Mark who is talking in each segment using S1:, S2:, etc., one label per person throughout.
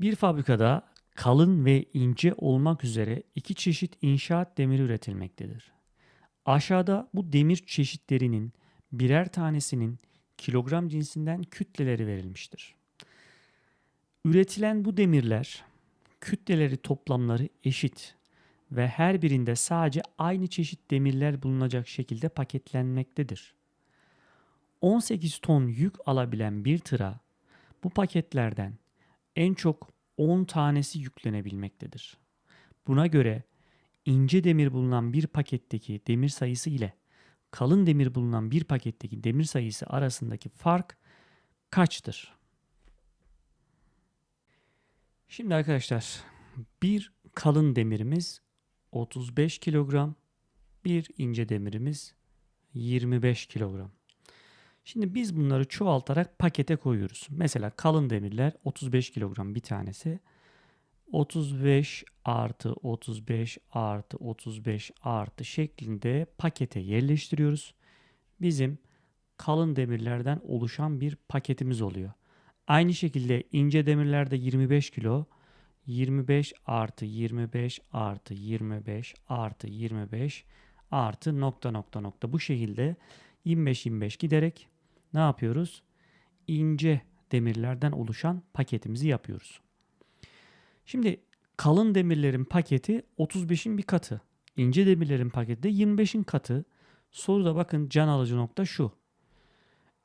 S1: Bir fabrikada kalın ve ince olmak üzere iki çeşit inşaat demiri üretilmektedir. Aşağıda bu demir çeşitlerinin birer tanesinin kilogram cinsinden kütleleri verilmiştir. Üretilen bu demirler kütleleri toplamları eşit ve her birinde sadece aynı çeşit demirler bulunacak şekilde paketlenmektedir. 18 ton yük alabilen bir tıra bu paketlerden en çok 10 tanesi yüklenebilmektedir. Buna göre ince demir bulunan bir paketteki demir sayısı ile kalın demir bulunan bir paketteki demir sayısı arasındaki fark kaçtır? Şimdi arkadaşlar bir kalın demirimiz 35 kilogram, bir ince demirimiz 25 kilogram. Şimdi biz bunları çoğaltarak pakete koyuyoruz. Mesela kalın demirler 35 kilogram bir tanesi. 35 artı 35 artı 35 artı şeklinde pakete yerleştiriyoruz. Bizim kalın demirlerden oluşan bir paketimiz oluyor. Aynı şekilde ince demirlerde 25 kilo 25 artı 25 artı 25 artı 25 artı nokta nokta nokta bu şekilde 25-25 giderek ne yapıyoruz? İnce demirlerden oluşan paketimizi yapıyoruz. Şimdi kalın demirlerin paketi 35'in bir katı. İnce demirlerin paketi de 25'in katı. Soruda bakın can alıcı nokta şu.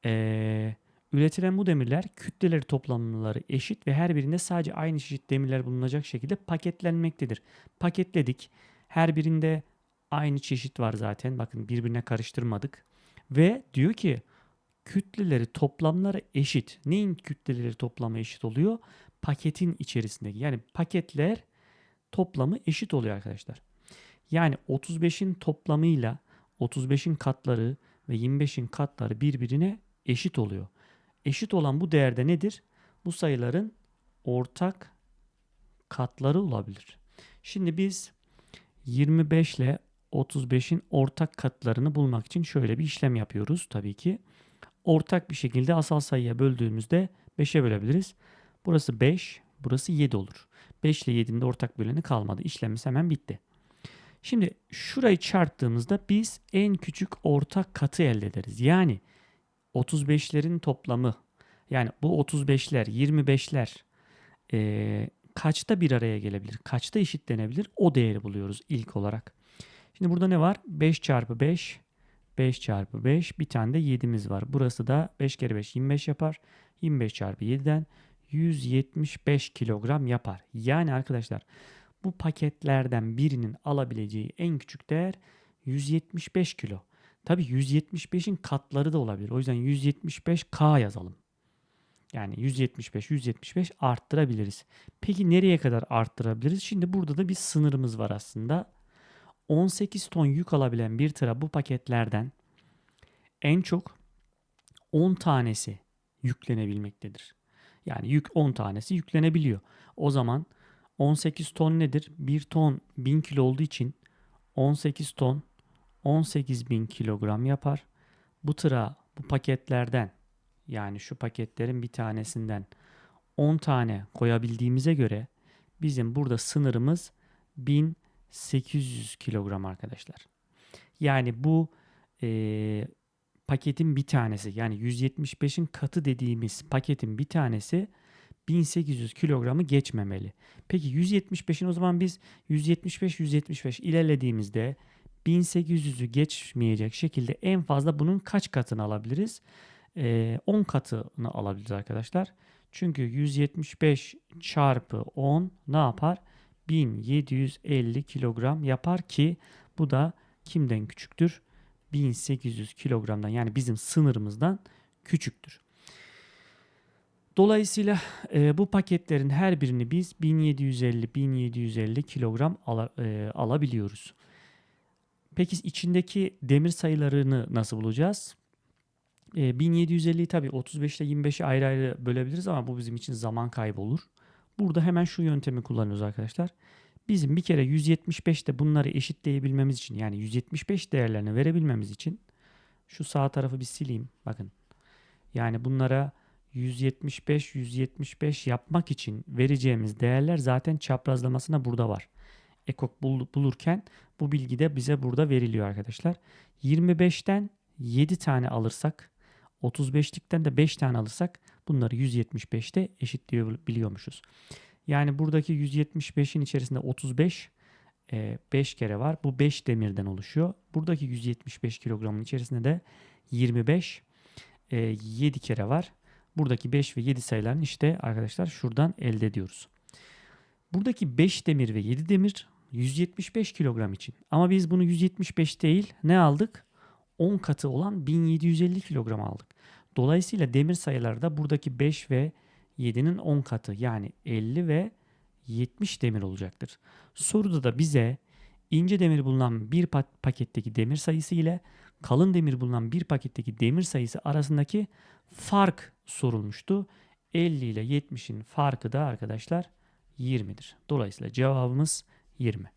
S1: Ee, üretilen bu demirler kütleleri toplamları eşit ve her birinde sadece aynı çeşit demirler bulunacak şekilde paketlenmektedir. Paketledik. Her birinde aynı çeşit var zaten. Bakın birbirine karıştırmadık. Ve diyor ki kütleleri toplamları eşit. Neyin kütleleri toplamı eşit oluyor? Paketin içerisindeki. Yani paketler toplamı eşit oluyor arkadaşlar. Yani 35'in toplamıyla 35'in katları ve 25'in katları birbirine eşit oluyor. Eşit olan bu değerde nedir? Bu sayıların ortak katları olabilir. Şimdi biz 25 ile 35'in ortak katlarını bulmak için şöyle bir işlem yapıyoruz tabii ki ortak bir şekilde asal sayıya böldüğümüzde 5'e bölebiliriz. Burası 5, burası 7 olur. 5 ile 7'nin de ortak böleni kalmadı. İşlemimiz hemen bitti. Şimdi şurayı çarptığımızda biz en küçük ortak katı elde ederiz. Yani 35'lerin toplamı yani bu 35'ler 25'ler e, kaçta bir araya gelebilir? Kaçta eşitlenebilir? O değeri buluyoruz ilk olarak. Şimdi burada ne var? 5 çarpı 5 5 çarpı 5 bir tane de 7'miz var. Burası da 5 kere 5 25 yapar. 25 çarpı 7'den 175 kilogram yapar. Yani arkadaşlar bu paketlerden birinin alabileceği en küçük değer 175 kilo. Tabi 175'in katları da olabilir. O yüzden 175K yazalım. Yani 175, 175 arttırabiliriz. Peki nereye kadar arttırabiliriz? Şimdi burada da bir sınırımız var aslında. 18 ton yük alabilen bir tıra bu paketlerden en çok 10 tanesi yüklenebilmektedir. Yani yük 10 tanesi yüklenebiliyor. O zaman 18 ton nedir? 1 ton 1000 kilo olduğu için 18 ton 18 bin kilogram yapar. Bu tıra bu paketlerden yani şu paketlerin bir tanesinden 10 tane koyabildiğimize göre bizim burada sınırımız 1000 800 kilogram arkadaşlar. Yani bu e, paketin bir tanesi yani 175'in katı dediğimiz paketin bir tanesi 1800 kilogramı geçmemeli. Peki 175'in o zaman biz 175-175 ilerlediğimizde 1800'ü geçmeyecek şekilde en fazla bunun kaç katını alabiliriz? Ee, 10 katını alabiliriz arkadaşlar. Çünkü 175 çarpı 10 ne yapar? 1750 kilogram yapar ki bu da kimden küçüktür? 1800 kilogramdan yani bizim sınırımızdan küçüktür. Dolayısıyla e, bu paketlerin her birini biz 1750-1750 kilogram ala, e, alabiliyoruz. Peki içindeki demir sayılarını nasıl bulacağız? E, 1750'yi tabii 35 ile 25'i ayrı ayrı bölebiliriz ama bu bizim için zaman kaybı olur. Burada hemen şu yöntemi kullanıyoruz arkadaşlar. Bizim bir kere 175'te bunları eşitleyebilmemiz için yani 175 değerlerini verebilmemiz için şu sağ tarafı bir sileyim. Bakın. Yani bunlara 175 175 yapmak için vereceğimiz değerler zaten çaprazlamasına burada var. Ekok bul- bulurken bu bilgi de bize burada veriliyor arkadaşlar. 25'ten 7 tane alırsak 35'likten de 5 tane alırsak bunları 175'te eşitleyebiliyormuşuz. Yani buradaki 175'in içerisinde 35 5 kere var. Bu 5 demirden oluşuyor. Buradaki 175 kilogramın içerisinde de 25 7 kere var. Buradaki 5 ve 7 sayılarını işte arkadaşlar şuradan elde ediyoruz. Buradaki 5 demir ve 7 demir 175 kilogram için. Ama biz bunu 175 değil ne aldık? 10 katı olan 1750 kilogram aldık. Dolayısıyla demir sayıları da buradaki 5 ve 7'nin 10 katı yani 50 ve 70 demir olacaktır. Soruda da bize ince demir bulunan bir pa- paketteki demir sayısı ile kalın demir bulunan bir paketteki demir sayısı arasındaki fark sorulmuştu. 50 ile 70'in farkı da arkadaşlar 20'dir. Dolayısıyla cevabımız 20.